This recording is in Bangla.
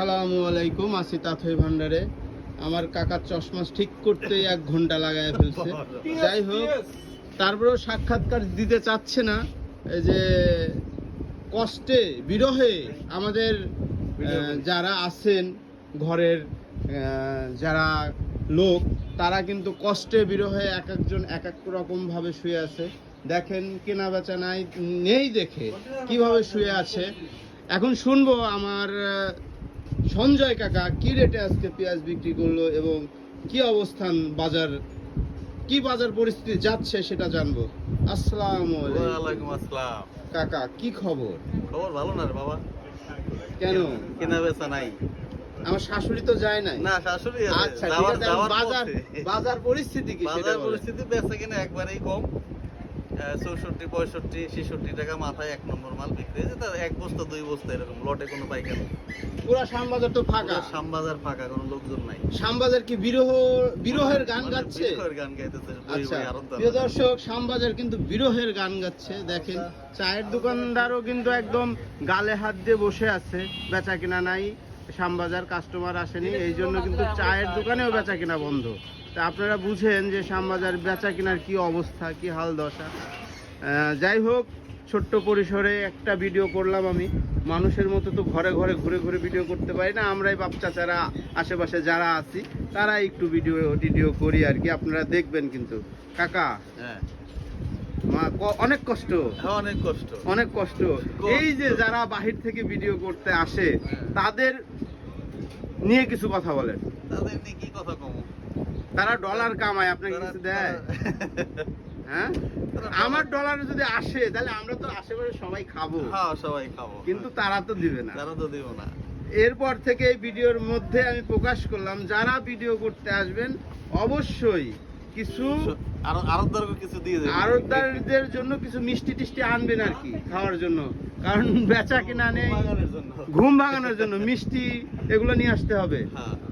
আসসালামু আলাইকুম আসি তাথই ভান্ডারে। আমার কাকার চশমা ঠিক করতে এক ঘণ্টা লাগায় ফেলছে। যাই হোক তারপরেও সাক্ষাৎকার দিতে চাচ্ছে না। এই যে কষ্টে বিরহে আমাদের যারা আছেন ঘরের যারা লোক তারা কিন্তু কষ্টে বিরহে এক একজন এক এক রকম ভাবে শুয়ে আছে। দেখেন কেনা বেচা নাই নেই দেখে কীভাবে শুয়ে আছে। এখন শুনব আমার সঞ্জয় কাকা কি রেটে আজকে পেঁয়াজ বিক্রি করল এবং কি অবস্থান বাজার? কি বাজার পরিস্থিতি যাচ্ছে সেটা জানব। আসসালামু আলাইকুম। আসসালাম। কাকা কি খবর? খবর ভালো না রে বাবা? কেন? কেনা বেচা নাই। আমার শাশুড়ি তো যায় নাই। না শাশুড়ি আচ্ছা বাজার বাজার পরিস্থিতি কি বাজার পরিস্থিতি বেচা কিনা একবারেই কম। চৌষট্টি পঁয়ষট্টি ছেষট্টি টাকা মাথায় এক নম্বর মাল বিক্রি হয়েছে। তার এক বস্তা দুই বস্তা এরকম লটে কোনো পাইকার পুরা শ্যামবাজার তো ফাঁকা। শ্যামবাজার ফাঁকা কোনো লোকজন নাই। শ্যামবাজার কি বিরহ বিরহের গান মানে গাচ্ছে? বিরহের গান গাইতেছে আচ্ছা প্রিয় দর্শক শ্যামবাজার কিন্তু বিরহের গান গাচ্ছে দেখেন। চায়ের দোকানদারও কিন্তু একদম গালে হাত দিয়ে বসে আছে বেচা কিনা নাই। শ্যামবাজার কাস্টমার আসেনি এই জন্য কিন্তু চায়ের দোকানেও বেচা কিনা বন্ধ। তা আপনারা বুঝেন যে শ্যামবাজার বেচা কিনার কি অবস্থা কি হাল দশা। যাই হোক ছোট্ট পরিসরে একটা ভিডিও করলাম আমি। মানুষের মতো তো ঘরে ঘরে ঘুরে ঘুরে ভিডিও করতে পারি না। আমরাই বাপ চাচারা আশেপাশে যারা আছি তারা একটু ভিডিও ভিডিও করি আর কি। আপনারা দেখবেন কিন্তু। কাকা হ্যাঁ। মা- ক- অনেক কষ্ট। হ্যাঁ, অনেক কষ্ট। অনেক কষ্ট। এই যে যারা বাহির থেকে ভিডিও করতে আসে তাদের নিয়ে কিছু কথা বলেন। তাদের নিয়ে কি কথা কম? তারা ডলার কামায় আপনাকে কিছু দেয়? হ্যাঁ? আমার ডলার যদি আসে তাহলে আমরা তো আশেপাশে সবাই খাব। হ্যাঁ সবাই খাব। কিন্তু তারা তো দিবে না। তারা তো দিব না। এরপর থেকে এই ভিডিওর মধ্যে আমি প্রকাশ করলাম যারা ভিডিও করতে আসবেন অবশ্যই কিছু কিছু দিয়ে জন্য কিছু মিষ্টি টিষ্টি আনবেন আর কি খাওয়ার জন্য। কারণ বেচা কিনা নেই ঘুম ভাঙানোর জন্য মিষ্টি এগুলো নিয়ে আসতে হবে। হ্যাঁ।